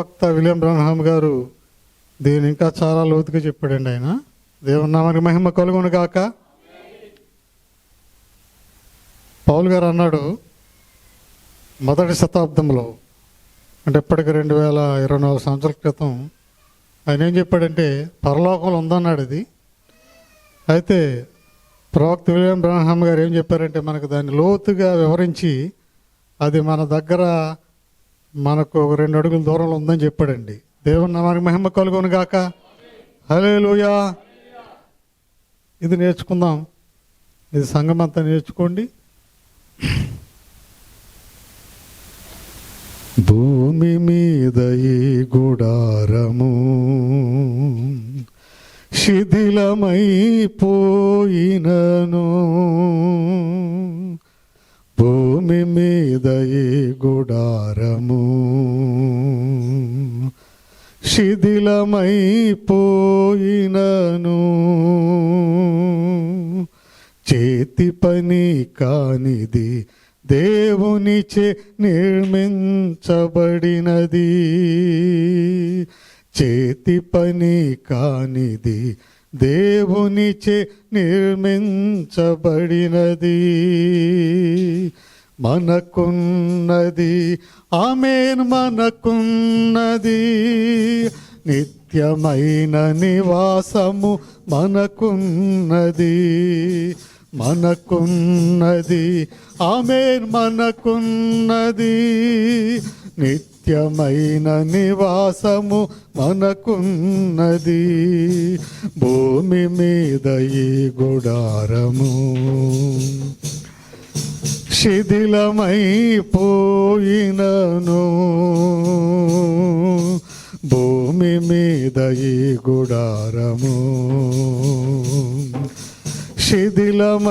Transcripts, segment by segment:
వక్త విలియం బ్రహ్మ గారు దీని ఇంకా చాలా లోతుగా చెప్పాడండి ఆయన. దేవుని మహిమ కలుగును గాక. పౌల్ గారు అన్నాడు మొదటి శతాబ్దంలో అంటే ఇప్పటికి రెండు వేల ఇరవై నాలుగు సంవత్సరాల క్రితం ఆయన ఏం చెప్పాడంటే పరలోకంలో ఉందన్నాడు ఇది. అయితే ప్రవక్త విలియం బ్రహ్మ గారు ఏం చెప్పారంటే మనకు దాన్ని లోతుగా వివరించి అది మన దగ్గర మనకు ఒక రెండు అడుగుల దూరంలో ఉందని చెప్పాడండి. దేవుని నామానికి మహిమ కలుగును గాక. హలే ఇది నేర్చుకుందాం. ఇది సంఘం అంతా నేర్చుకోండి. భూమి మీద ఈ గుడారము శిథిలమైపోయినను. దయే గుడారము శిథిలమైపోయినను. చేతి పని కానిది దేవునిచే నిర్మించబడినది. చేతి పని కానిది దేవునిచే నిర్మించబడినది. మనకున్నది ఆమెన్ మనకున్నది. నిత్యమైన నివాసము మనకున్నది మనకున్నది ఆమెన్ మనకున్నది. నిత్యమైన నివాసము మనకున్నది భూమి మీద ఈ గుడారము. శిథిలమైపోయినను. భూమి మీద ఈ గుడారము శిథిలమైపోయినను.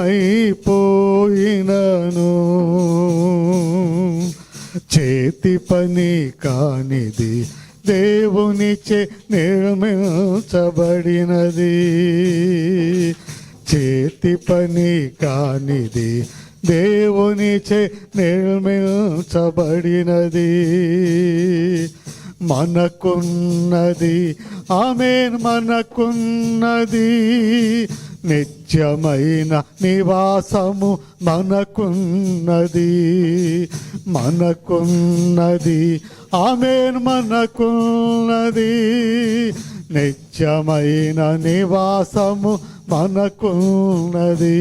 చేతి పని కానిది దేవునిచే నిర్మించబడినది. చేతి పని కానిది దేవునిచే నిర్మించబడినది. మనకున్నది ఆమె మనకున్నది. నిత్యమైన నివాసము మనకున్నది. మనకున్నది ఆమెన్ మనకున్నది. నిత్యమైన నివాసము మనకున్నది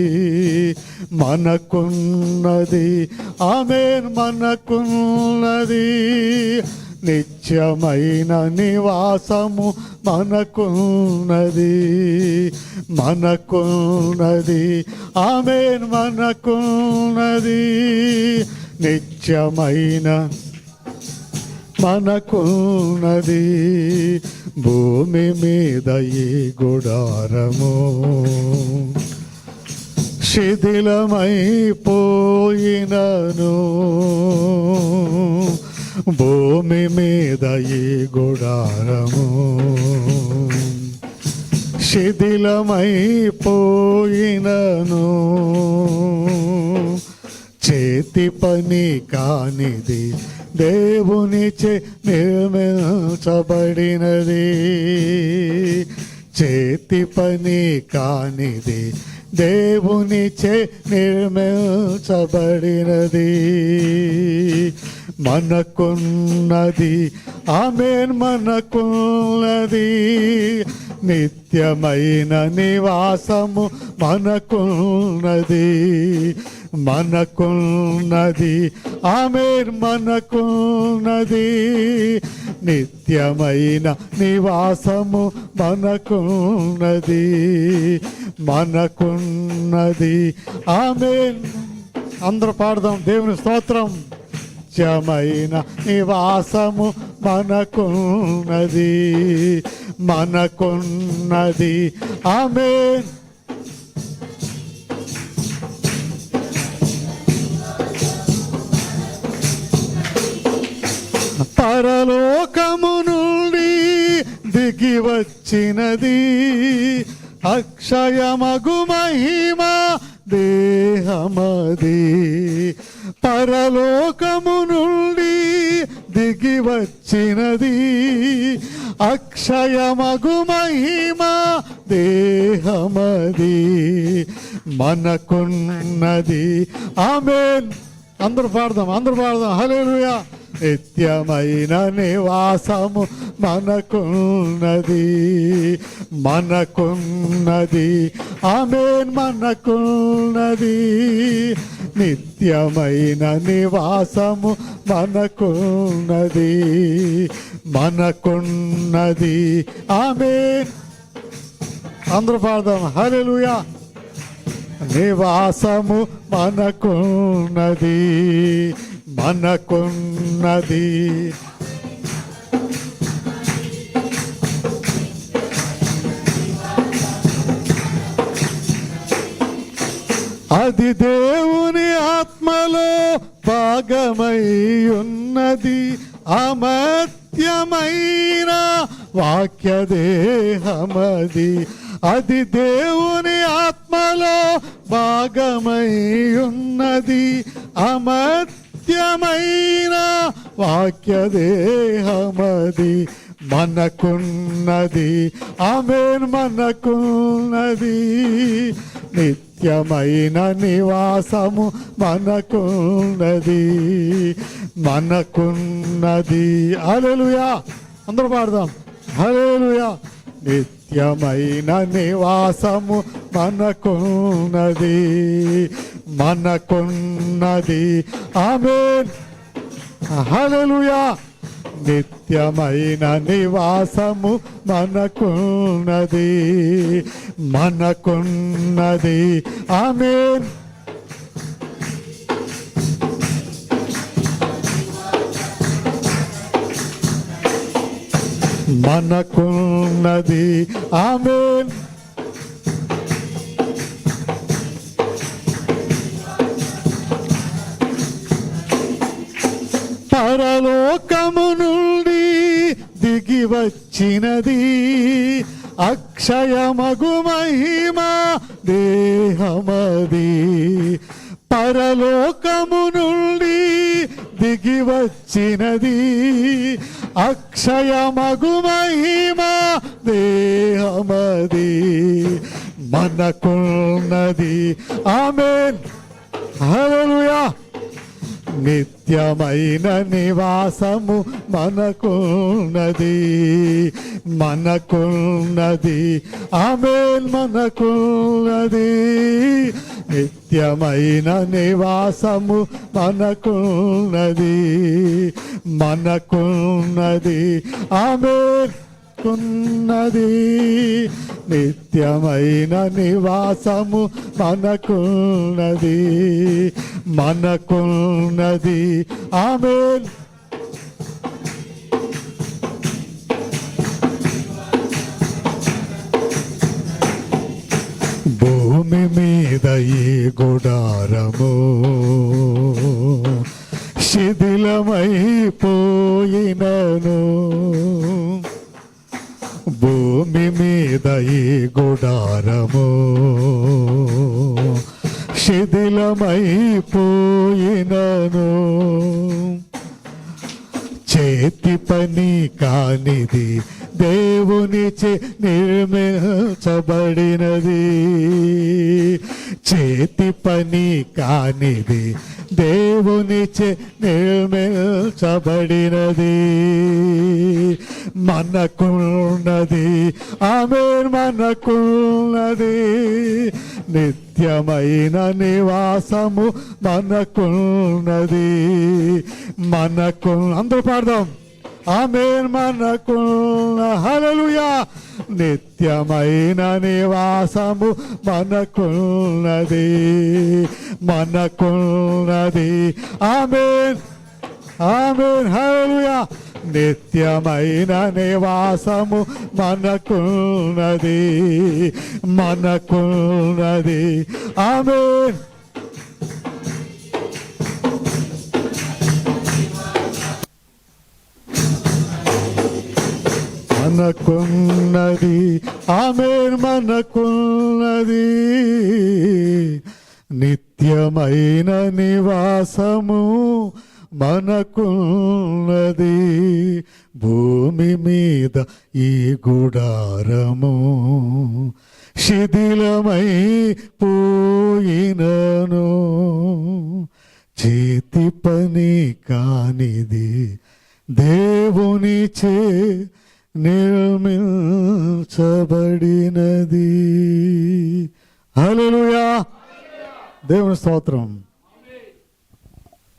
మనకున్నది. ఆమె మనకున్నది. నిత్యమైన నివాసము మనకున్నది మనకున్నది. ఆమె మనకున్నది. నిత్యమైన మనకున్నది భూమి మీద ఈ గుడారము. శిథిలమైపోయినను. భూమి మీద ఈ గుడారము. శిథిలమైపోయినను. చేతి పని కానిది దేవునిచే నిర్మించబడినది. చేతి పని కానిది. దేవునిచే నిర్మించబడినది. మనకున్నది ఆమెన్ మనకున్నది. నిత్యమైన నివాసము మనకున్నది. మనకున్నది ఆమెన్ మనకున్నది నిత్యమైన నివాసము మనకున్నది మనకున్నది ఆమెన్. అందరూ పాడదాం దేవుని స్తోత్రం. నిత్యమైన నివాసము మనకున్నది మనకున్నది ఆమెన్. దిగి వచ్చినది. అక్షయమగు మహిమ దేహమది. పరలోకము నుండి దిగి వచ్చినది. అక్షయమగు మహిమ దేహమది. మనకున్నది. ఆమెన్. అందరూ పాడదాం అందరూ పాడదాం. హల్లెలూయా. నిత్యమైన నివాసము మనకున్నది మనకున్నది. ఆమెన్ మనకున్నది. నిత్యమైన నివాసము మనకున్నది మనకున్నది. ఆమెన్. అందరూ పాడదాం. హల్లెలూయా. నివాసము మనకున్నది మనకున్నది. అది దేవుని ఆత్మలో భాగమై ఉన్నది అమత్యమైన వాక్యదేహమది. అది దేవుని ఆత్మలో భాగమై ఉన్నది అమత్యమైన వాక్య దేహమది మనకున్నది. ఆమెన్ మనకున్నది. నిత్యమైన నివాసము మనకున్నది. మనకున్నది. అలెలుయా అందరూ పాడదాం. హల్లెలూయా! నిత్యమైన నివాసము మనకున్నది మనకున్నది. ఆమె హలలుయా నిత్యమైన నివాసము మనకున్నది మనకున్నది. ఆమెన్. మనకున్నది. ఆమె పరలోకము నుండి దిగి వచ్చినది. అక్షయమగు మహిమ దేహమది. పరలోకము నుండి దిగి వచ్చినది. అక్షయమగు మహిమ దేహమది మనకున్నది. ఆమెన్. హల్లెలూయా. నిత్యమైన నివాసము మనకున్నది మనకున్నది ఆమెల్ మనకున్నది. నిత్యమైన నివాసము మనకున్నది మనకున్నది ఆమెన్. మనకున్నది నిత్యమైన నివాసము మనకున్నది. మనకున్నది. ఆమె భూమి మీద ఈ గుడారము శిథిలమైపోయినను. భూమి మీద ఈ గుడారము శిథిలమైపోయినను. చేతి పని కానిది దేవుని చే నిర్మించబడినది. చేతి పని కానిది దేవునిచే నిర్మించబడినది. మనకున్నది ఆమె మనకున్నది. నిత్యమైన నివాసము మనకున్నది. మనకు అందరూ పాడదాం. ఆమె మనకున్న హలలుయా నిత్యమైన నివాసము మనకున్నది మనకున్నది. ఆమెన్ ఆమెన్ హలలుయా నిత్యమైన నివాసము మనకున్నది మనకున్నది. ఆమెన్. మనకున్నది ఆమె మనకున్నది. నిత్యమైన నివాసము మనకున్నది. భూమి మీద ఈ గుడారము శిథిలమై పోయినను. చేతి పని కానిది దేవుని చే నిర్మించబడినది. హలోయా దేవుని స్తోత్రం.